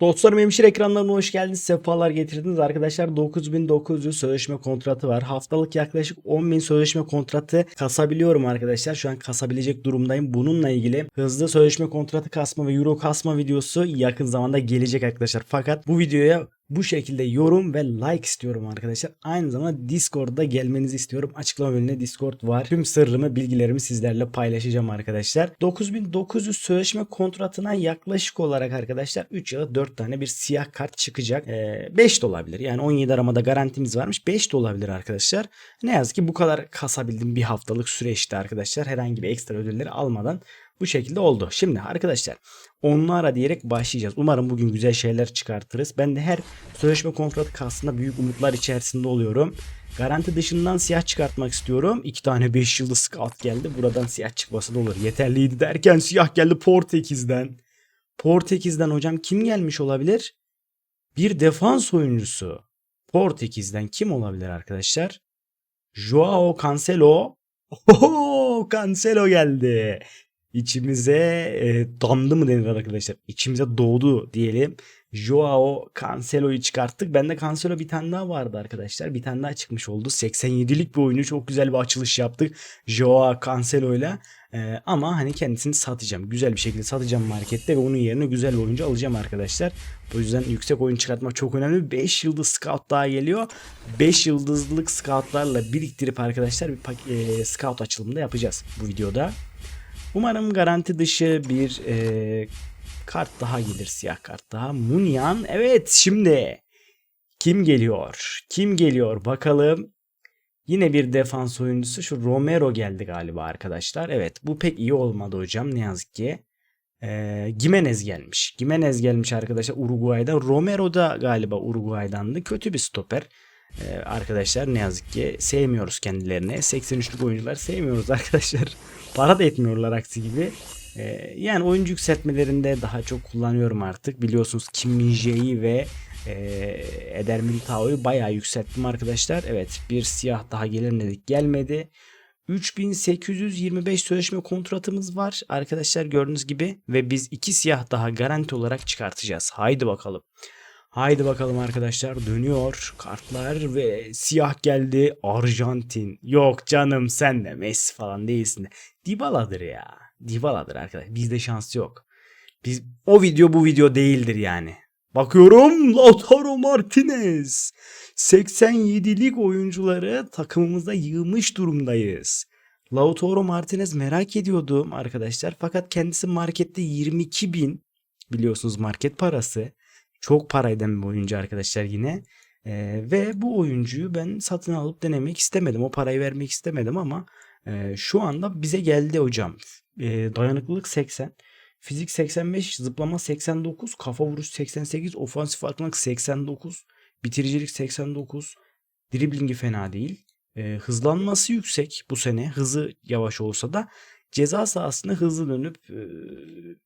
Dostlarım hemşire ekranlarına hoş geldiniz. Sefalar getirdiniz. Arkadaşlar 9900 sözleşme kontratı var. Haftalık yaklaşık 10.000 sözleşme kontratı kasabiliyorum arkadaşlar. Şu an kasabilecek durumdayım. Bununla ilgili hızlı sözleşme kontratı kasma ve euro kasma videosu yakın zamanda gelecek arkadaşlar. Fakat bu videoya bu şekilde yorum ve like istiyorum arkadaşlar. Aynı zamanda Discord'da gelmenizi istiyorum. Açıklama bölümünde Discord var. Tüm sırrımı, bilgilerimi sizlerle paylaşacağım arkadaşlar. 9900 sözleşme kontratına yaklaşık olarak arkadaşlar 3 ya da 4 tane bir siyah kart çıkacak. Ee, 5 de olabilir. Yani 17 aramada garantimiz varmış. 5 de olabilir arkadaşlar. Ne yazık ki bu kadar kasabildim bir haftalık süreçte arkadaşlar. Herhangi bir ekstra ödülleri almadan bu şekilde oldu. Şimdi arkadaşlar onlara diyerek başlayacağız. Umarım bugün güzel şeyler çıkartırız. Ben de her sözleşme kontratı kastında büyük umutlar içerisinde oluyorum. Garanti dışından siyah çıkartmak istiyorum. İki tane 5 yıldız scout geldi. Buradan siyah çıkması da olur. Yeterliydi derken siyah geldi Portekiz'den. Portekiz'den hocam kim gelmiş olabilir? Bir defans oyuncusu. Portekiz'den kim olabilir arkadaşlar? Joao Cancelo. Oho, Cancelo geldi içimize e, damdı mı denir arkadaşlar? İçimize doğdu diyelim. Joao Cancelo'yu çıkarttık. Bende Cancelo bir tane daha vardı arkadaşlar. Bir tane daha çıkmış oldu. 87'lik bir oyunu çok güzel bir açılış yaptık. Joao Cancelo ile. Ee, ama hani kendisini satacağım. Güzel bir şekilde satacağım markette ve onun yerine güzel bir oyuncu alacağım arkadaşlar. O yüzden yüksek oyun çıkartmak çok önemli. 5 yıldız scout daha geliyor. 5 yıldızlık scoutlarla biriktirip arkadaşlar bir e, scout açılımında yapacağız bu videoda. Umarım garanti dışı bir e, kart daha gelir. Siyah kart daha. Munyan. Evet şimdi kim geliyor? Kim geliyor? Bakalım. Yine bir defans oyuncusu. Şu Romero geldi galiba arkadaşlar. Evet bu pek iyi olmadı hocam ne yazık ki. E, Gimenez gelmiş. Gimenez gelmiş arkadaşlar Uruguay'dan. Romero da galiba Uruguay'dandı. Kötü bir stoper. Ee, arkadaşlar ne yazık ki sevmiyoruz kendilerini. 83'lük oyuncular sevmiyoruz arkadaşlar. Para da etmiyorlar aksi gibi. Ee, yani oyuncu yükseltmelerinde daha çok kullanıyorum artık. Biliyorsunuz Kim Min-jae'yi ve e, Eder Militao'yu bayağı yükselttim arkadaşlar. Evet bir siyah daha gelir dedik gelmedi. 3825 sözleşme kontratımız var arkadaşlar gördüğünüz gibi ve biz iki siyah daha garanti olarak çıkartacağız. Haydi bakalım. Haydi bakalım arkadaşlar dönüyor kartlar ve siyah geldi Arjantin. Yok canım sen de Messi falan değilsin de. Dybala'dır ya. Dybala'dır arkadaş. Bizde şans yok. Biz o video bu video değildir yani. Bakıyorum Lautaro Martinez. 87'lik oyuncuları takımımızda yığmış durumdayız. Lautaro Martinez merak ediyordum arkadaşlar. Fakat kendisi markette 22 bin biliyorsunuz market parası. Çok para eden bir oyuncu arkadaşlar yine. Ee, ve bu oyuncuyu ben satın alıp denemek istemedim. O parayı vermek istemedim ama e, şu anda bize geldi hocam. E, dayanıklılık 80. Fizik 85, zıplama 89, kafa vuruş 88, ofansif farklılık 89, bitiricilik 89, driblingi fena değil. E, hızlanması yüksek bu sene. Hızı yavaş olsa da ceza sahasında hızlı dönüp e,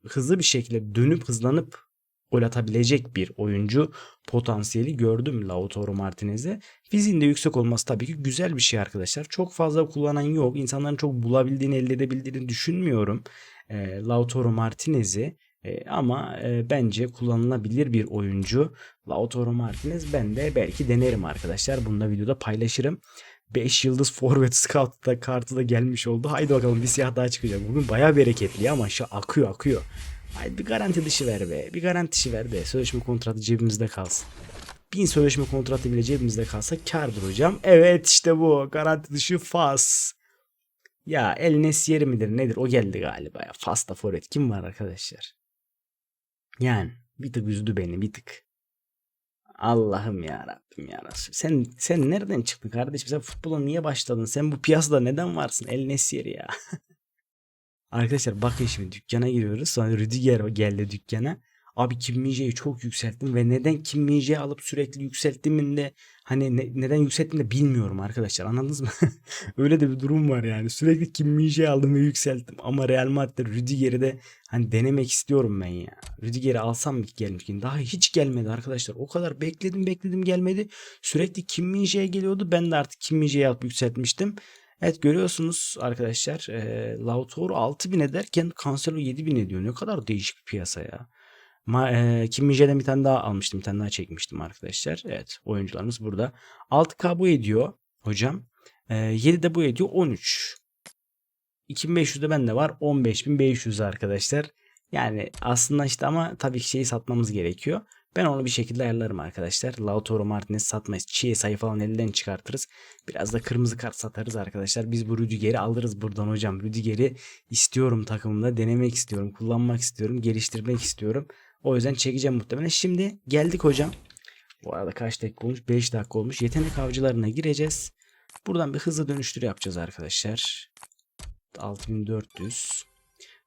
hızlı bir şekilde dönüp hızlanıp gol atabilecek bir oyuncu potansiyeli gördüm Lautaro Martinez'e. Fiziğinde yüksek olması tabii ki güzel bir şey arkadaşlar. Çok fazla kullanan yok. İnsanların çok bulabildiğini, elde edebildiğini düşünmüyorum. E, Lautaro Martinez'i e, ama e, bence kullanılabilir bir oyuncu. Lautaro Martinez ben de belki denerim arkadaşlar. Bunu da videoda paylaşırım. 5 yıldız forvet scout da kartı da gelmiş oldu. Haydi bakalım bir siyah daha çıkacak. Bugün bayağı bereketli ama şu akıyor akıyor. Haydi bir garanti dışı ver be. Bir garanti dışı ver be. Sözleşme kontratı cebimizde kalsın. Bin sözleşme kontratı bile cebimizde kalsa kardır hocam. Evet işte bu. Garanti dışı Fas. Ya El Nesiri midir nedir? O geldi galiba ya. Fas'ta forvet kim var arkadaşlar? Yani bir tık üzdü beni bir tık. Allah'ım ya Rabbim ya Resul. Sen sen nereden çıktın kardeşim? Sen futbola niye başladın? Sen bu piyasada neden varsın? El Nesiri ya. Arkadaşlar bakın şimdi dükkana giriyoruz. Sonra Rüdiger geldi dükkana. Abi Kim Min-jae'yi çok yükselttim ve neden Kim Min-jae'yi alıp sürekli yükselttiğimin de hani ne- neden yükselttim de bilmiyorum arkadaşlar anladınız mı? Öyle de bir durum var yani. Sürekli Kim Min-jae'yi aldım ve yükselttim ama Real Madrid Rüdiger'i de hani denemek istiyorum ben ya. Rüdiger'i alsam mı gelmişken daha hiç gelmedi arkadaşlar. O kadar bekledim bekledim gelmedi. Sürekli Kim Min-jae geliyordu. Ben de artık Kim Min-jae'yi alıp yükseltmiştim. Evet görüyorsunuz arkadaşlar e, Lautaro 6000 ederken Cancelo 7000 ediyor. Ne kadar değişik bir piyasa ya. Ma e, Kim Min-jae'den bir tane daha almıştım. Bir tane daha çekmiştim arkadaşlar. Evet oyuncularımız burada. 6K bu ediyor hocam. E, 7 de bu ediyor 13. 2500'de bende var 15500 arkadaşlar. Yani aslında işte ama tabii ki şeyi satmamız gerekiyor. Ben onu bir şekilde ayarlarım arkadaşlar. Lautaro Martinez satmayız. Chiesa'yı falan elden çıkartırız. Biraz da kırmızı kart satarız arkadaşlar. Biz bu Rüdiger'i alırız buradan hocam. Rüdiger'i istiyorum takımımda. Denemek istiyorum. Kullanmak istiyorum. Geliştirmek istiyorum. O yüzden çekeceğim muhtemelen. Şimdi geldik hocam. Bu arada kaç dakika olmuş? 5 dakika olmuş. Yetenek avcılarına gireceğiz. Buradan bir hızlı dönüştür yapacağız arkadaşlar. 6400.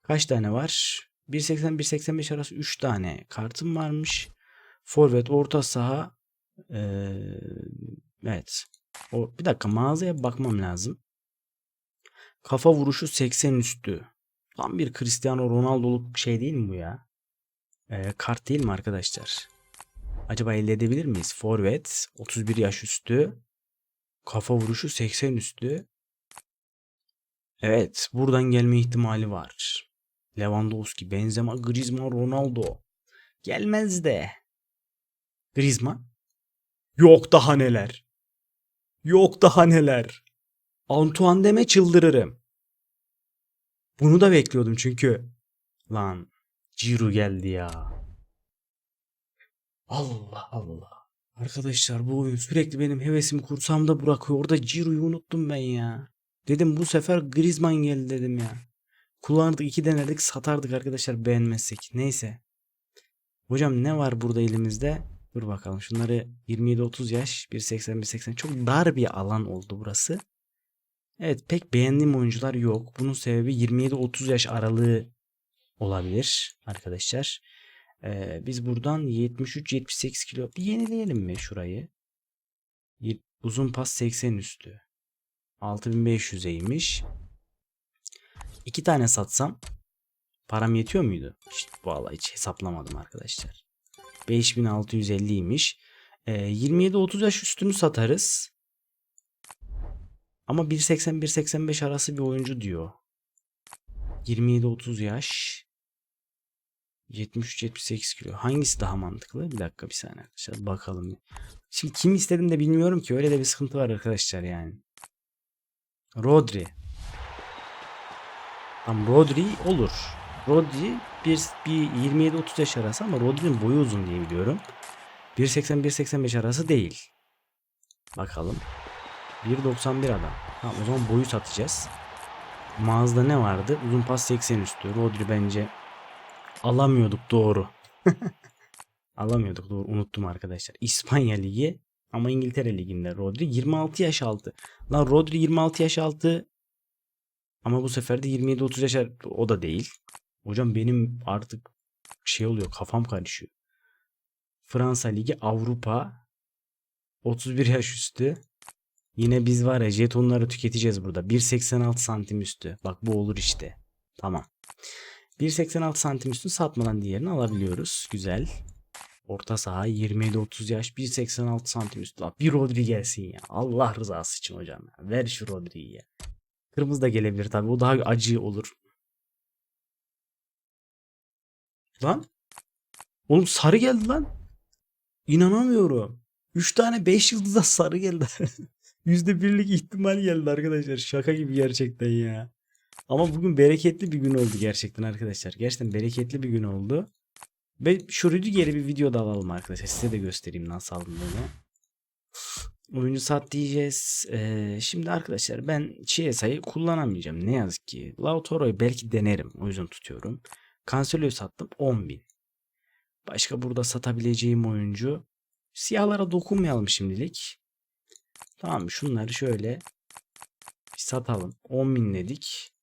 Kaç tane var? 1.80-1.85 arası 3 tane kartım varmış. Forvet, orta saha. Ee, evet. O, bir dakika mağazaya bakmam lazım. Kafa vuruşu 80 üstü. Tam bir Cristiano Ronaldo'luk şey değil mi bu ya? Ee, kart değil mi arkadaşlar? Acaba elde edebilir miyiz? Forvet 31 yaş üstü. Kafa vuruşu 80 üstü. Evet, buradan gelme ihtimali var. Lewandowski, Benzema, Griezmann, Ronaldo. Gelmez de. Griezmann. Yok daha neler. Yok daha neler. Antoine deme çıldırırım. Bunu da bekliyordum çünkü. Lan Ciro geldi ya. Allah Allah. Arkadaşlar bu oyun sürekli benim hevesimi kursamda bırakıyor. Orada Ciro'yu unuttum ben ya. Dedim bu sefer Griezmann geldi dedim ya. Kullanırdık iki denerdik satardık arkadaşlar beğenmezsek. Neyse. Hocam ne var burada elimizde? Dur bakalım şunları 27-30 yaş 1.80-1.80 çok dar bir alan oldu burası. Evet pek beğendiğim oyuncular yok. Bunun sebebi 27-30 yaş aralığı olabilir arkadaşlar. Ee, biz buradan 73-78 kilo bir yenileyelim mi şurayı? Uzun pas 80 üstü. 6500'eymiş. İki tane satsam param yetiyor muydu? İşte vallahi hiç hesaplamadım arkadaşlar. 5650'ymiş. Ee, 27-30 yaş üstünü satarız. Ama 1.80-1.85 arası bir oyuncu diyor. 27-30 yaş. 73-78 kilo. Hangisi daha mantıklı? Bir dakika bir saniye arkadaşlar bakalım. Şimdi kim istedim de bilmiyorum ki. Öyle de bir sıkıntı var arkadaşlar yani. Rodri. Tamam Rodri olur. Rodri bir, bir 27-30 yaş arası ama Rodri'nin boyu uzun diye biliyorum. 1.80-1.85 arası değil. Bakalım. 1.91 adam. Tamam o zaman boyu satacağız. Mağazada ne vardı? Uzun pas 80 üstü. Rodri bence alamıyorduk doğru. alamıyorduk doğru. Unuttum arkadaşlar. İspanya Ligi ama İngiltere Ligi'nde Rodri 26 yaş altı. Lan Rodri 26 yaş altı ama bu sefer de 27-30 yaş o da değil. Hocam benim artık şey oluyor kafam karışıyor. Fransa Ligi Avrupa 31 yaş üstü. Yine biz var ya jetonları tüketeceğiz burada. 1.86 santim üstü. Bak bu olur işte. Tamam. 1.86 santim üstü satmadan diğerini alabiliyoruz. Güzel. Orta saha 27-30 yaş 1.86 santim üstü. Bak bir Rodri gelsin ya. Allah rızası için hocam. Ya. Ver şu Rodri'yi ya. Kırmızı da gelebilir tabi. O daha acı olur. Lan. Oğlum sarı geldi lan. İnanamıyorum. 3 tane 5 yıldızda sarı geldi. %1'lik ihtimal geldi arkadaşlar. Şaka gibi gerçekten ya. Ama bugün bereketli bir gün oldu gerçekten arkadaşlar. Gerçekten bereketli bir gün oldu. Ve şu Rüdiger'i bir videoda alalım arkadaşlar. Size de göstereyim nasıl alındığını. Oyuncu sat diyeceğiz. Ee, şimdi arkadaşlar ben Chiesa'yı kullanamayacağım. Ne yazık ki. Lautaro'yu belki denerim. O yüzden tutuyorum. Cancelo'yu sattım 10.000. Başka burada satabileceğim oyuncu. Siyahlara dokunmayalım şimdilik. Tamam şunları şöyle bir satalım. 10.000 dedik.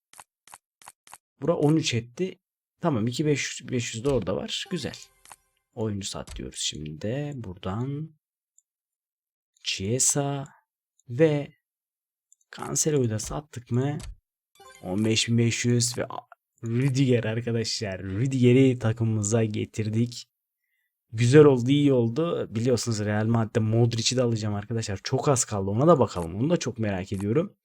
Bura 13 etti. Tamam 2500 de orada var. Güzel. Oyuncu sat diyoruz şimdi de. Buradan Chiesa ve Cancelo'yu da sattık mı 15.500 ve Rüdiger arkadaşlar. Rüdiger'i takımımıza getirdik. Güzel oldu, iyi oldu. Biliyorsunuz Real Madrid'de Modric'i de alacağım arkadaşlar. Çok az kaldı. Ona da bakalım. Onu da çok merak ediyorum.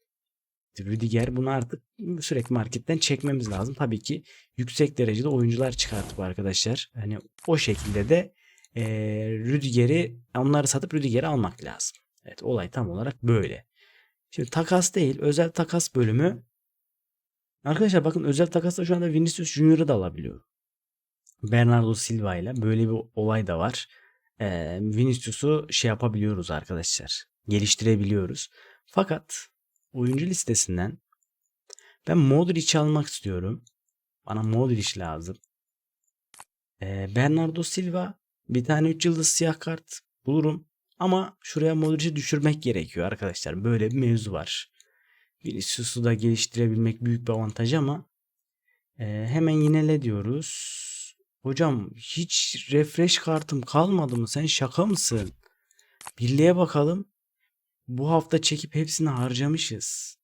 Rüdiger bunu artık sürekli marketten çekmemiz lazım. Tabii ki yüksek derecede oyuncular çıkartıp arkadaşlar. Hani o şekilde de e, Rüdiger'i onları satıp Rüdiger'i almak lazım. Evet olay tam olarak böyle. Şimdi takas değil özel takas bölümü. Arkadaşlar bakın özel takasta şu anda Vinicius Junior'ı da alabiliyorum. Bernardo Silva ile böyle bir olay da var. Ee, Vinicius'u şey yapabiliyoruz arkadaşlar. Geliştirebiliyoruz. Fakat oyuncu listesinden ben Modric'i almak istiyorum. Bana Modric lazım. Ee, Bernardo Silva bir tane 3 yıldız siyah kart bulurum. Ama şuraya Modric'i düşürmek gerekiyor arkadaşlar. Böyle bir mevzu var. Vinicius'u da geliştirebilmek büyük bir avantaj ama e, hemen yinele diyoruz. Hocam hiç refresh kartım kalmadı mı? Sen şaka mısın? Birliğe bakalım. Bu hafta çekip hepsini harcamışız.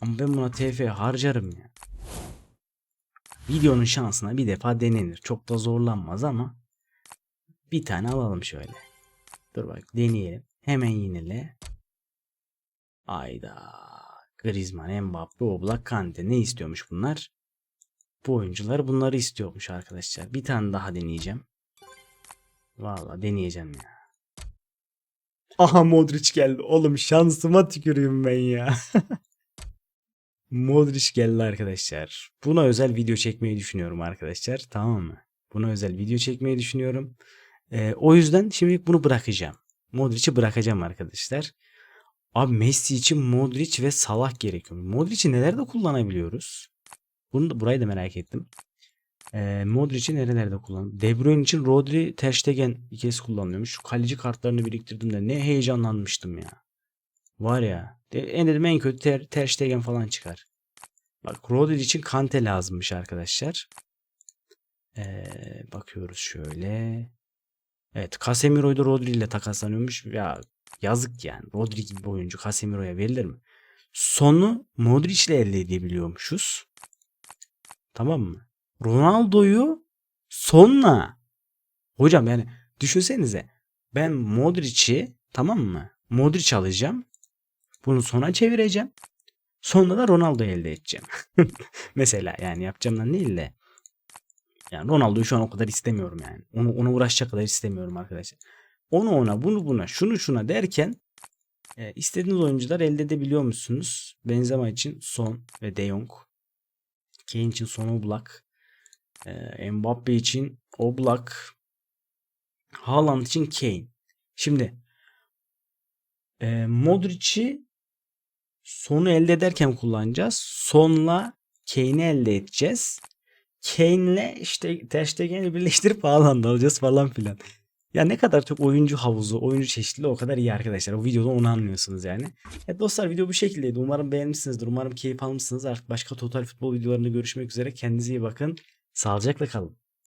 Ama ben buna TF harcarım ya. Videonun şansına bir defa denenir. Çok da zorlanmaz ama bir tane alalım şöyle. Dur bak deneyelim. Hemen yinele. Ayda. Griezmann, Mbappe, Oblak, Kante. Ne istiyormuş bunlar? Bu oyuncular bunları istiyormuş arkadaşlar. Bir tane daha deneyeceğim. Vallahi deneyeceğim ya. Aha Modric geldi. Oğlum şansıma tükürüyorum ben ya. Modric geldi arkadaşlar. Buna özel video çekmeyi düşünüyorum arkadaşlar. Tamam mı? Buna özel video çekmeyi düşünüyorum. Ee, o yüzden şimdi bunu bırakacağım. Modric'i bırakacağım arkadaşlar. Abi Messi için Modric ve Salah gerekiyor. Modric'i nelerde kullanabiliyoruz? Bunu da burayı da merak ettim. Ee, Modric'i nerelerde kullan? De Bruyne için Rodri, Ter Stegen ikisi kullanılıyormuş. Şu kaleci kartlarını biriktirdim de ne heyecanlanmıştım ya. Var ya. De, en dedim en kötü Ter, Ter Stegen falan çıkar. Bak Rodri için Kante lazımmış arkadaşlar. Ee, bakıyoruz şöyle. Evet Casemiro'yu da Rodri ile takaslanıyormuş. Ya yazık yani. Rodri gibi bir oyuncu Casemiro'ya verilir mi? Sonu Modric ile elde edebiliyormuşuz. Tamam mı? Ronaldo'yu sonla. Hocam yani düşünsenize. Ben Modric'i tamam mı? Modric alacağım. Bunu sona çevireceğim. Sonra da Ronaldo elde edeceğim. Mesela yani yapacağımdan değil de. Yani Ronaldo'yu şu an o kadar istemiyorum yani. Onu ona uğraşacak kadar istemiyorum arkadaşlar. Onu ona, bunu buna, şunu şuna derken e, istediğiniz oyuncular elde edebiliyor musunuz? Benzema için Son ve De Jong. Kane için Son Oblak. E, Mbappe için Oblak. Haaland için Kane. Şimdi e, Modric'i sonu elde ederken kullanacağız. Sonla Kane'i elde edeceğiz. Kane'le işte Ter Stegen'i birleştirip Haaland alacağız falan filan. Ya ne kadar çok oyuncu havuzu, oyuncu çeşitliliği o kadar iyi arkadaşlar. O videoda onu anlıyorsunuz yani. Evet dostlar video bu şekildeydi. Umarım beğenmişsinizdir. Umarım keyif almışsınız. Artık başka total futbol videolarında görüşmek üzere. Kendinize iyi bakın. Sağlıcakla kalın.